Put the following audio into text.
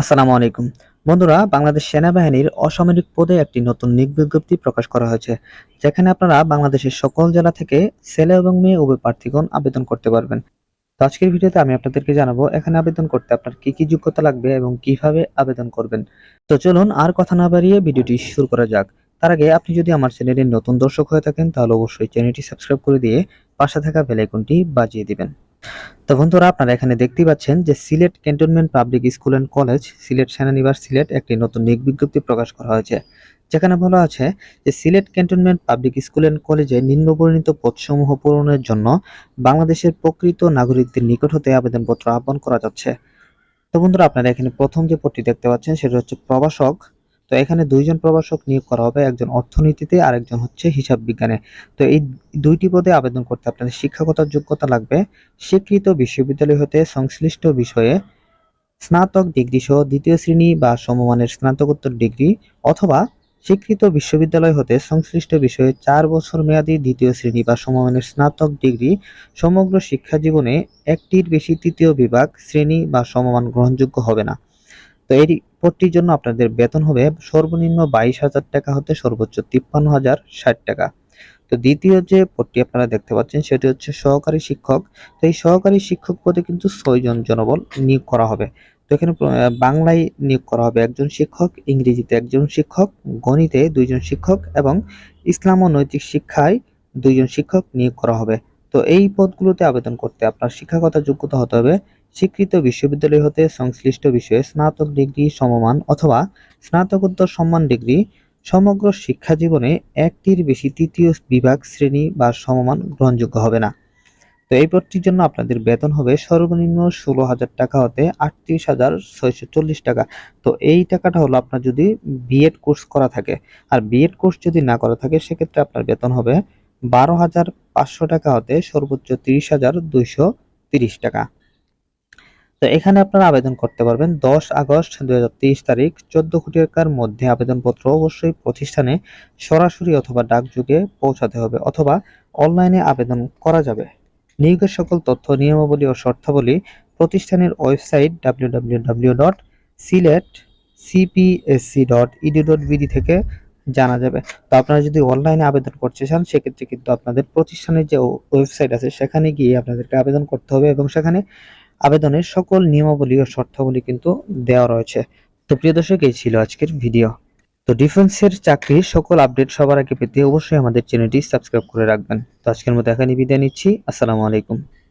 আসসালামু আলাইকুম। বন্ধুরা, বাংলাদেশ সেনাবাহিনীর অসামরিক পদে একটি নতুন নিয়োগ বিজ্ঞপ্তি প্রকাশ করা হয়েছে, যেখানে আপনারা বাংলাদেশের সকল জেলা থেকে ছেলে এবং মেয়ে উভয় প্রার্থীগণ আবেদন করতে পারবেন। তো আজকের ভিডিওতে আমি আপনাদেরকে জানাব, এখানে আবেদন করতে আপনার কি কি যোগ্যতা লাগবে এবং কীভাবে আবেদন করবেন। তো চলুন আর কথা না বাড়িয়ে ভিডিওটি শুরু করা যাক। তার আগে আপনি যদি আমার চ্যানেলের নতুন দর্শক হয়ে থাকেন, তাহলে অবশ্যই চ্যানেলটি সাবস্ক্রাইব করে দিয়ে পাশে থাকা বেল আইকনটি বাজিয়ে দিবেন। তো বন্ধুরা, আপনারা এখানে দেখতেই পাচ্ছেন যে Sylhet cantonment public school and college, Sylhet সেনানিবাস Sylhet একটি নতুন নিয়োগ বিজ্ঞপ্তি প্রকাশ করা হয়েছে। যেখানে বলা আছে যে Sylhet cantonment public school and কলেজে নিম্নবর্ণিত পদসমূহ পূরণের জন্য বাংলাদেশের প্রকৃত নাগরিকদের নিকট হতে আবেদনপত্র আহ্বান করা যাচ্ছে। তো বন্ধুরা, আপনারা এখানে প্রথম যে পদটি দেখতে পাচ্ছেন, সেটা হচ্ছে প্রভাষক তো এখানে দুইজন প্রভাষক নিয়োগ করা হবে, একজন অর্থনীতিতে আর একজন হচ্ছে হিসাব বিজ্ঞানে। তো এই দুইটি পদে আবেদন করতে আপনাদের শিক্ষাগত যোগ্যতা লাগবে। স্বীকৃত বিশ্ববিদ্যালয় হতে সংশ্লিষ্ট বিষয়ে স্নাতক ডিগ্রি সহ দ্বিতীয় শ্রেণি বা সমমানের স্নাতকোত্তর ডিগ্রি অথবা স্বীকৃত বিশ্ববিদ্যালয় হতে সংশ্লিষ্ট বিষয়ে চার বছর মেয়াদী দ্বিতীয় শ্রেণি বা সমমানের স্নাতক ডিগ্রি সমগ্র শিক্ষা জীবনে একটির বেশি তৃতীয় বিভাগ, শ্রেণি বা সমমান গ্রহণযোগ্য হবে না। তো এই পদটির জন্য আপনাদের বেতন হবে সর্বনিম্ন বাইশ হাজার টাকা হতে সর্বোচ্চ তিপ্পান্ন হাজার ষাট টাকা। তো দ্বিতীয় যে পদটি আপনারা দেখতে পাচ্ছেন, সেটি হচ্ছে সহকারী শিক্ষক। তো এই সহকারী শিক্ষক পদে কিন্তু ছয়জন জনবল নিয়োগ করা হবে। তো এখানে বাংলায় নিয়োগ করা হবে একজন শিক্ষক, ইংরেজিতে একজন শিক্ষক, গণিতে দুইজন শিক্ষক এবং ইসলাম ও নৈতিক শিক্ষায় দুইজন শিক্ষক নিয়োগ করা হবে। তো এই পদগুলোতে আবেদন করতে আপনার শিক্ষাগত যোগ্যতা হতে হবে স্বীকৃত বিশ্ববিদ্যালয় হতে সংশ্লিষ্ট বিষয়ে স্নাতক ডিগ্রি সমমান অথবা স্নাতকোত্তর সম্মান ডিগ্রি, সমগ্র শিক্ষা জীবনে একটির বেশি তৃতীয় বিভাগ শ্রেণি বা সমমান গ্রহণযোগ্য হবে না। তো এই পদটির জন্য আপনাদের বেতন হবে সর্বনিম্ন ষোলো হাজার টাকা হতে আটত্রিশ হাজার ছয়শো চল্লিশ টাকা। তো এই টাকাটা হলো আপনার যদি বিএড কোর্স করা থাকে। আর বিএড কোর্স যদি না করা থাকে, সেক্ষেত্রে আপনার বেতন হবে বারো হাজার পাঁচশো টাকা হতে সর্বোচ্চ তিরিশ হাজার দুইশো তিরিশ টাকা। তো এখানে আপনারা আবেদন করতে পারবেন। দশ আগস্ট তেইশ তারিখ, চোদ্দ কোটি টাকার মধ্যে আবেদনপত্র অবশ্যই প্রতিষ্ঠানে সরাসরি অথবা ডাকযোগে পৌঁছাতে হবে অথবা অনলাইনে আবেদন করা যাবে। নিয়োগের সকল তথ্য, নিয়মাবলী ও শর্তাবলী প্রতিষ্ঠানের website W W W dot Sylhet CPSC dot E D dot B D থেকে জানা যাবে। তো আপনারা যদি অনলাইনে আবেদন করতে চান, সেক্ষেত্রে কিন্তু আপনাদের প্রতিষ্ঠানের যে ওয়েবসাইট আছে, সেখানে গিয়ে আপনাদেরকে আবেদন করতে হবে এবং সেখানে আবেদনের সকল নিয়মাবলী ও শর্তাবলী কিন্তু দেওয়া রয়েছে। তো প্রিয় দর্শক, এই ছিল আজকের ভিডিও। তো ডিফেন্সের চাকরির সকল আপডেট সবার আগে পেতে অবশ্যই আমাদের চ্যানেলটি সাবস্ক্রাইব করে রাখবেন। তো আজকের মতো এখানে বিদায় নিচ্ছি। আসসালামু আলাইকুম।